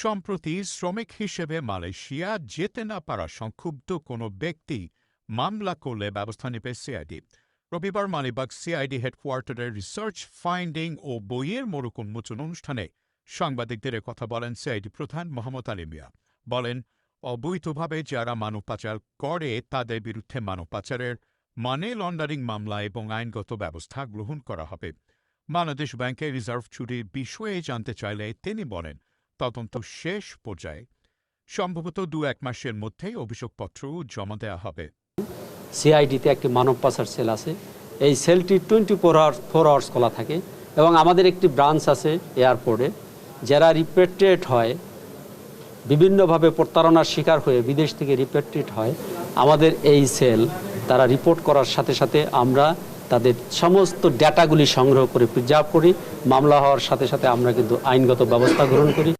সম্প্রতি শ্রমিক হিসেবে মালয়েশিয়া যেতে না পারা সংক্ষুব্ধ কোনো ব্যক্তি মামলা করলে ব্যবস্থা নেবে সিআইডি। রবিবার মালিবাগ সিআইডি হেডকোয়ার্টারের রিসার্চ, ফাইন্ডিং ও বইয়ের মোড়ক উন্মোচন অনুষ্ঠানে সাংবাদিকদের কথা বলেন সিআইডি প্রধান মোহাম্মদ আলী মিয়া। বলেন, অবৈধভাবে যারা মানব পাচার করে তাদের বিরুদ্ধে মানব পাচারের মানি লন্ডারিং মামলা এবং আইনগত ব্যবস্থা গ্রহণ করা হবে। বাংলাদেশ ব্যাংকের রিজার্ভ চুরির বিষয়ে জানতে চাইলে তিনি বলেন তদন্ত শেষ পর্যায়ে সম্ভবত দু এক মাসের মধ্যেই অভিযোগপত্র জমা দেওয়া হবে। সিআইডিতে একটি মানব পাচার সেল আছে। এই সেলটি twenty four hours four hours খোলা থাকে এবং আমাদের একটি ব্রাঞ্চ আছে এয়ারপোর্টে, যারা রিপেট্রেট হয়, বিভিন্নভাবে প্রতারণার শিকার হয়ে বিদেশ থেকে রিপেট্রেট হয়, আমাদের এই সেল তারা রিপোর্ট করার সাথে সাথে আমরা তাদের সমস্ত ডেটাগুলি সংগ্রহ করে প্রিজার্ভ করি, মামলা হওয়ার সাথে সাথে আমরা কিন্তু আইনগত ব্যবস্থা গ্রহণ করি।